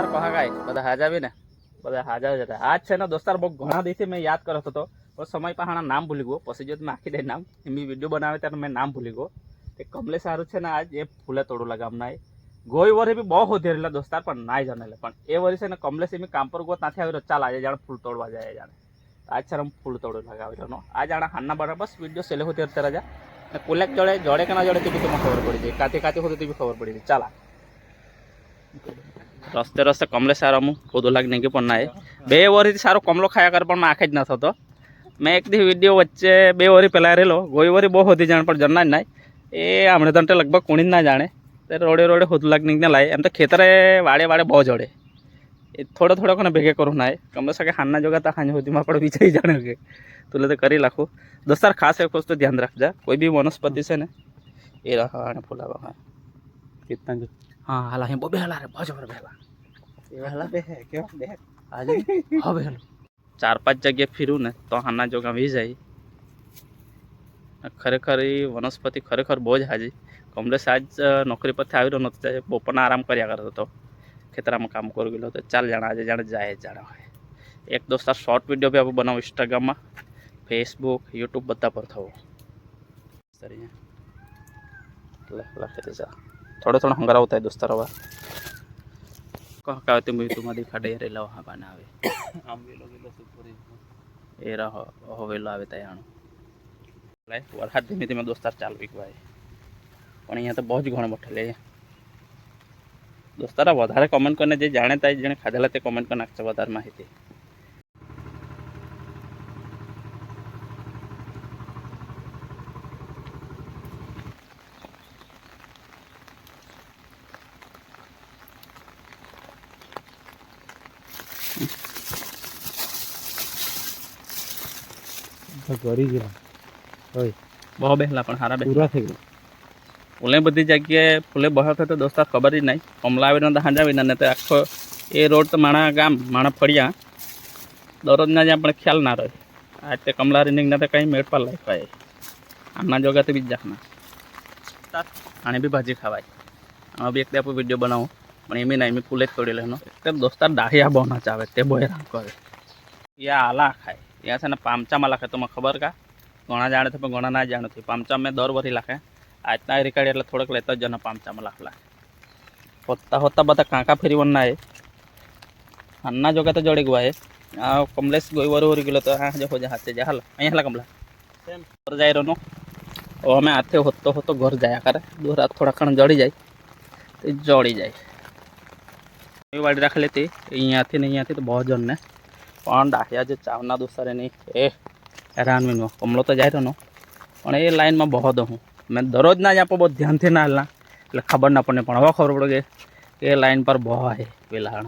કાંઈ બધા હાજ આવી ને બધા હાજા જ હતા આજ છે ને દોસ્તાર બહુ ઘણા દિવસથી મેં યાદ કરતો હતો પણ સમય પાહાના નામ ભૂલી ગયો પછી જો મેં આખી દે નામ એમની વિડીયો બનાવે ત્યારે મેં નામ ભૂલી ગયો તે કમલેશ સારું છે ને આજ એ ફૂલે તોડું લગામના ગોઈ વરે બી બહુ હોધી રહેલા દોસ્તાર પણ નાય જાણે પણ એ વરી છે ને કમલેશ એમ કામ પર ગયો ત્યાંથી આવી રહ્યો ચાલ આજે જાણે ફૂલ તોડવા જાય જાણે આજ છે ને ફૂલ તોડું લગાવી રહ્યો આ જાણે હાના બના બસ વિડીયો સેલે હોતી અત્યારે જા ને કોલેક જોડે જોડે કે ના જોડે તે બી તમને ખબર પડી જાય કાતે કાતે હોતી તે બી ખબર પડી જાય ચાલ રસ્તે રસ્તે કમલેશ રમું બધું લાગ નહીં પણ ના એ બે વરીથી સારો કમલો ખાયા કર પણ આખે જ ન થતો. મેં એક દી વીડિયો વચ્ચે બે વરી પહેલાં રહેલો, ગોઈ વરી બહુ હોતી જાણ પણ જણના જ નાય. એ હમણાં તંટે લગભગ કોણી જ ના જાણે. તે રોડે રોડે હોતું લાગ નહીં લાય. એમ તો ખેતરે વાડે વાડે બહુ જડે. એ થોડો થોડો કોને ભેગે કરું ના એ કમલેશ કે હાનના જોગાતા હાંજ સુધીમાં પણ વિચારી જાણે કે. તું તો કરી નાખું દોસ્તાર, ખાસ એક વસ્તુ ધ્યાન રાખજા. કોઈ બી વનસ્પતિ છે ને, એ રાખવા ફૂલાવા હા કેટલા હા હાલા અહીં બબે હાલા રે બાજુ પર એવા હાલા બે હે આજે ચાર પાંચ જગ્યાએ ફીરું ને તો હાના જોગા વી જાય. ખરેખર એ વનસ્પતિ ખરેખર બહુ જ હાજી. કમલેશ આજ નોકરી પરથી આવી રહ્યો નહોતો બપોરના આરામ કર્યા કરતો હતો ખેતરામાં કામ કરી ગયેલો હતો ચાલ જાણે આજે જાણે જાય જાણે હોય. એક દોસ્તાર શોર્ટ વીડિયો બી આપણે બનાવું ઇન્સ્ટાગ્રામમાં ફેસબુક યુટ્યુબ બધા પર થવું. એટલે લખી દેજા થોડો થોડો હંગારાવ થાય દોસ્તાર હવે કહો કાવે તે મૂવી તું મારી ખાડે રે લાવ હા બનાવે हम भी लोग इधर से पूरे એ રહો હવેલો આવે તયાણું લાય વરસાદ ધીમે ધીમે દોસ્તાર ચાલવી ભાઈ પણ અહીંયા તો બહુ જ ઘણો મોટો લે દોસ્તારા વધારે કોમેન્ટ કરીને જે જાણે ત્યાં જેણે ખાધેલા તે કોમેન્ટ કરી નાખશે વધારે માહિતી કરી ગયા હોય બહુ બહેલા પણ સારા પૂરા થઈ ગયા ફૂલે બધી જગ્યાએ ફૂલે બહાર થતો દોસ્તા ખબર જ નહીં કમલાવીને તો હાંજાવીને ને તો આખો એ રોડ તો માણા ગામ માણા ફળિયા દરરોજના જ આપણે ખ્યાલ ના રહે આ તે કમલારીને તો કંઈ મેળ પર લખાય આમના જોગાથી બીજ જાખના આને બી ભાજી ખાવાય આમાં બી એક આપણે વિડીયો બનાવો પણ એમ ના એમ ફૂલે જ તોડી લેવાનો એકદમ દોસ્તાર દાહિયા બોના ચાવે તે બોય રામ કરે યા આલા ખાય યા છે ને પામચામાં લાખે તો મને ખબર કા ઘણા જાણે છે પણ ઘણા ના જાણે છે પામચા મેં દર વરી લાખે આજના રીકાડી એટલે થોડોક લેતો જ જનો પામચામાં લાખલા હોતા હોતા બધા કાંકા ફેરી વનના એ અન્ના જોગે તો જોડી ગયા એ આ કમલેશ ગોઈ વર વરી ગયેલો તો હા જો હોજા હાથે જા હાલ અહીંયા હાલા કમલા ઘર જાય રહ્યો ઓ અમે હાથે હોતો હોતો ઘર જાયા કરે દૂર હાથ થોડા ખણ જડી જાય તે જડી જાય એ વાડી રાખેલી હતી અહીંયાથી ને અહીંયાથી તો બહુ જણને પણ ડાહિયા જે ચાવના દોસ્તારે નહીં, એ હેરાન મીનો કમલો તો જાય રહ્યો પણ એ લાઈનમાં બહુ દઉં મેં દરરોજ ના જ આપો, બહુ ધ્યાનથી ના હાલના. એટલે ખબર ના પડે, પણ હવે ખબર પડે કે એ લાઈન પર બહુ આવે પેલા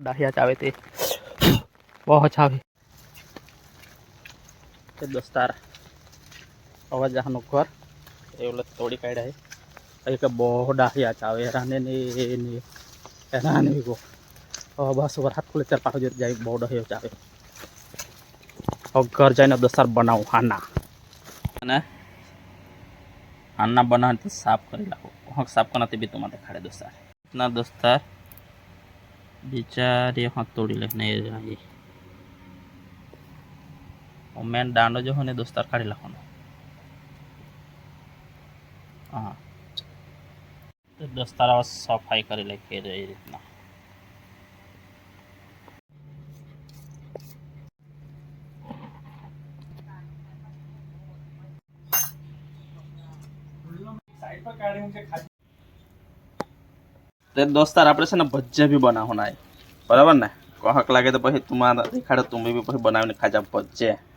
દાહિયા ચાવે તે. બહુ ચાવે તે દોસ્તાર, અવાજ જહાનું ઘર એ ઓલે તોડી કાઢ્યા એ કે બહુ ડાહ્યા ચાવે, હેરાને ને હેરાન ગો બસ વરસાદ ખુલે ત્યારે પાછો જાય બહુ ડહ્યો ચાવે ઘર જઈને દસાર બનાવું હાના અને હાના બનાવે તો સાફ કરી લાવો હક સાફ કરવાથી બી તમારે ખાડે દોસ્તાર ના દોસ્તાર બિચારી હાથ તોડી લે નહીં મેન દાંડો જો હોય ને દોસ્તાર કાઢી નાખવાનો હા દોસ્તાર સફાઈ કરી લે કે એ રીતના તે દોસ્તાર આપણે છે ને ભજીયા બી બનાવવાના છે બરાબર ને કહક લાગે તો પછી તમારા દેખાડે તું બી પછી બનાવીને ખાજા ભજીયા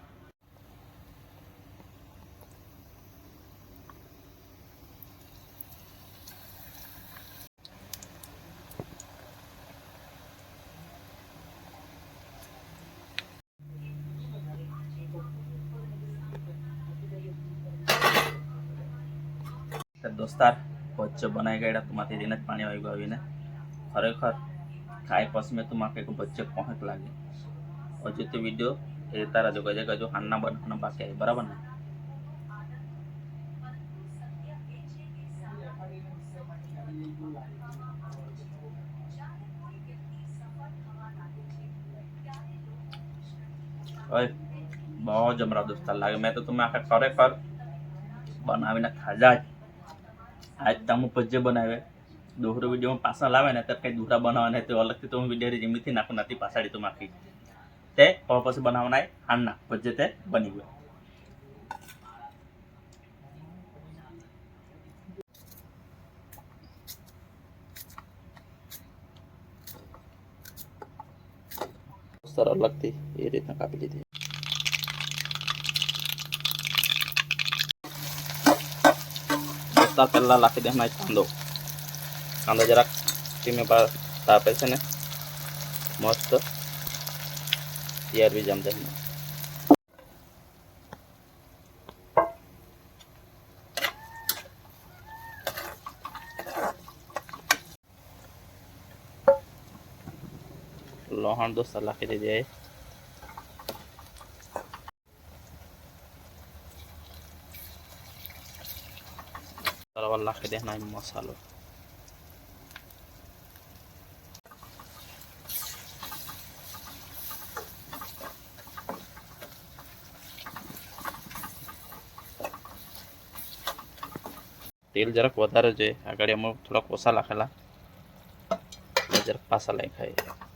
તો स्वच्छ बनाएगा एटा तुम्हारे दिन पा आईने खरेखर खाई पास में तुम्हें एक बच्चे कहक लगे और जिते वीडियो तारा जगह जगह जो हानना बनाना बाकी है बराबर ना बहुत जमरा दोस्त लगे मैं तो तुम्हें आखिर खरेखर बना खा जाए આજ તમે પજ્જે બનાવે દોહરો વિડીયોમાં પાછા લાવે ને ત્યારે કંઈ દૂરા બનાવવાના તે અલગથી તો હું વિડીયો જેમીથી નાખું નથી પાછાડી તો માખી તે હવે પછી બનાવવાના હાંડના પજ્જે તે બની ગયો સર અલગથી એ રીતના કાપી લીધી દોસ્તા પહેલાં લાખી દે એમાં કાંદો કાંદો જરાક ધીમે પા તાપે છે ને મસ્ત તૈયાર બી જમ જાય લોહણ દોસ્તા લાખી દીધી તરવા લાખી દેના એમ મસાલો તેલ જરાક વધારે જોઈએ આગળ એમાં થોડાક ઓછા લાખેલા એટલે જરાક પાછા લઈ ખાઈએ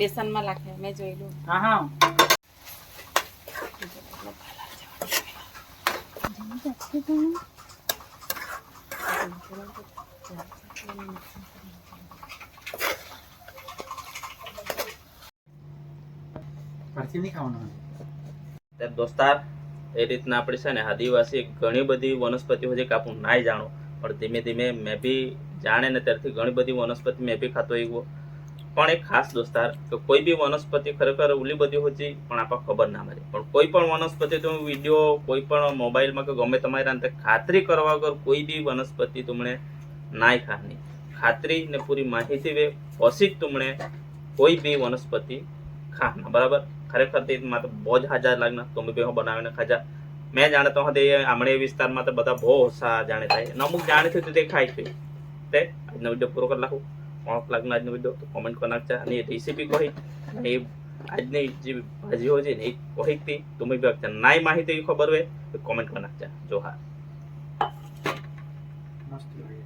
બેસનમાં લાગે મેં જોયેલું હા હા પરથી નહીં ખાવાનું ત્યારે દોસ્તાર એ રીતના આપણે છે ને આદિવાસી ઘણી બધી વનસ્પતિઓ છે કે આપણું નાય જાણો પણ ધીમે ધીમે મેં બી જાણે ને ત્યારથી ઘણી બધી વનસ્પતિ મેં બી ખાતો આવ્યો પણ એક ખાસ દોસ્તાર કે કોઈ બી વનસ્પતિ ખરેખર ઓલી બધી છે પણ આપણે ખબર ના મળે. પણ કોઈ પણ વનસ્પતિ તમે વીડિયો, કોઈ પણ મોબાઈલમાં કે ગમે તમારી અંતે ખાતરી કરવા વગર કોઈ બી વનસ્પતિ તમને નાય ખાની ખાતરી ને પૂરી માહિતી વે પછી જ તમને કોઈ બી વનસ્પતિ ખાના બરાબર? ખરેખર તે માત્ર બહુ જ હાજર લાગના તમે બી બનાવીને ખાજા. મેં જાણે તો તે આમણે વિસ્તારમાં તો બધા બહુ ઓછા જાણે થાય. અને અમુક જાણે છે તે ખાય છે. તે આજનો વીડિયો પૂરો કરી નાખું. કોણ આજનો વીડિયો તો કોમેન્ટ કરી નાખજા અને રેસીપી કહી એ આજની જે ભાજીઓ છે ને એ કહી હતી તમે બી વાગતા નાય માહિતી ખબર હોય તો કોમેન્ટ કરી નાખજા જો હા મસ્ત લાગે